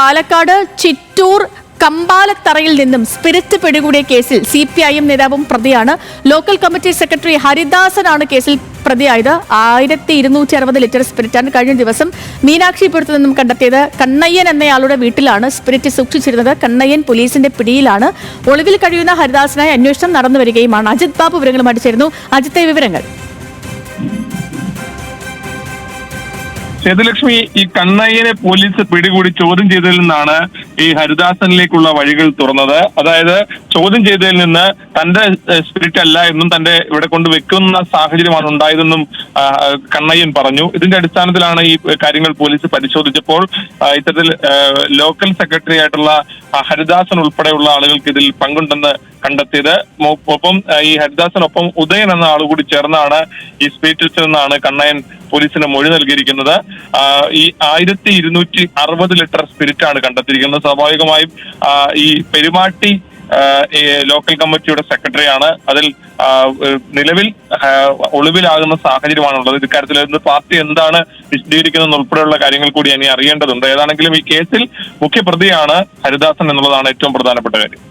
പാലക്കാട് ചിറ്റൂർ കമ്പാലത്തറയിൽ നിന്നും സ്പിരിറ്റ് പിടികൂടിയ കേസിൽ സി പി ഐ എം നേതാവും പ്രതിയാണ്. ലോക്കൽ കമ്മിറ്റി സെക്രട്ടറി ഹരിദാസനാണ് കേസിൽ പ്രതിയായത്. ആയിരത്തി ഇരുന്നൂറ്റി അറുപത് ലിറ്റർ സ്പിരിറ്റാണ് കഴിഞ്ഞ ദിവസം മീനാക്ഷിപുരത്ത് നിന്നും കണ്ടെത്തിയത്. കണ്ണയ്യൻ എന്നയാളുടെ വീട്ടിലാണ് സ്പിരിറ്റ് സൂക്ഷിച്ചിരുന്നത്. കണ്ണയ്യൻ പോലീസിന്റെ പിടിയിലാണ്. ഒളിവിൽ കഴിയുന്ന ഹരിദാസനായി അന്വേഷണം നടന്നു വരികയുമാണ് അജിത് ബാബു വിവരങ്ങളുമായിട്ട് ചേരുന്നു. അജിത്തെ വിവരങ്ങൾ. സേതുലക്ഷ്മി ഈ കണ്ണയ്യനെ പോലീസ് പിടികൂടി ചോദ്യം ചെയ്തതിൽ നിന്നാണ് ഈ ഹരിദാസനിലേക്കുള്ള വഴികൾ തുറന്നത്. അതായത് ചോദ്യം ചെയ്തതിൽ നിന്ന് തന്റെ സ്പിരിറ്റ് അല്ല എന്നും തന്റെ ഇവിടെ കൊണ്ട് വെക്കുന്ന സാഹചര്യമാണ് ഉണ്ടായതെന്നും കണ്ണയ്യൻ പറഞ്ഞു. ഇതിന്റെ അടിസ്ഥാനത്തിലാണ് ഈ കാര്യങ്ങൾ പോലീസ് പരിശോധിച്ചപ്പോൾ ഇത്തരത്തിൽ ലോക്കൽ സെക്രട്ടറി ആയിട്ടുള്ള ഹരിദാസൻ ഉൾപ്പെടെയുള്ള ആളുകൾക്ക് ഇതിൽ പങ്കുണ്ടെന്ന് കണ്ടെത്തിയത്. ഒപ്പം ഈ ഹരിദാസനൊപ്പം ഉദയൻ എന്ന ആളുകൂടി കൂടി ചേർന്നാണ് ഈ സ്പിരിറ്റിൽ നിന്നാണ് കണ്ണയൻ പോലീസിന് മൊഴി നൽകിയിരിക്കുന്നത് ഈ ആയിരത്തി ഇരുന്നൂറ്റി അറുപത് ലിറ്റർ സ്പിരിറ്റ് ആണ് കണ്ടെത്തിയിരിക്കുന്നത്. സ്വാഭാവികമായും ഈ പെരുമാട്ടി ലോക്കൽ കമ്മിറ്റിയുടെ സെക്രട്ടറിയാണ് അതിൽ നിലവിൽ ഒളിവിലാകുന്ന സാഹചര്യമാണുള്ളത്. ഇക്കാര്യത്തിൽ പാർട്ടി എന്താണ് വിശദീകരിക്കുന്നത് ഉൾപ്പെടെയുള്ള കാര്യങ്ങൾ കൂടി ഇനി അറിയേണ്ടതുണ്ട്. ഏതാണെങ്കിലും ഈ കേസിൽ മുഖ്യപ്രതിയാണ് ഹരിദാസൻ എന്നുള്ളതാണ് ഏറ്റവും പ്രധാനപ്പെട്ട കാര്യം.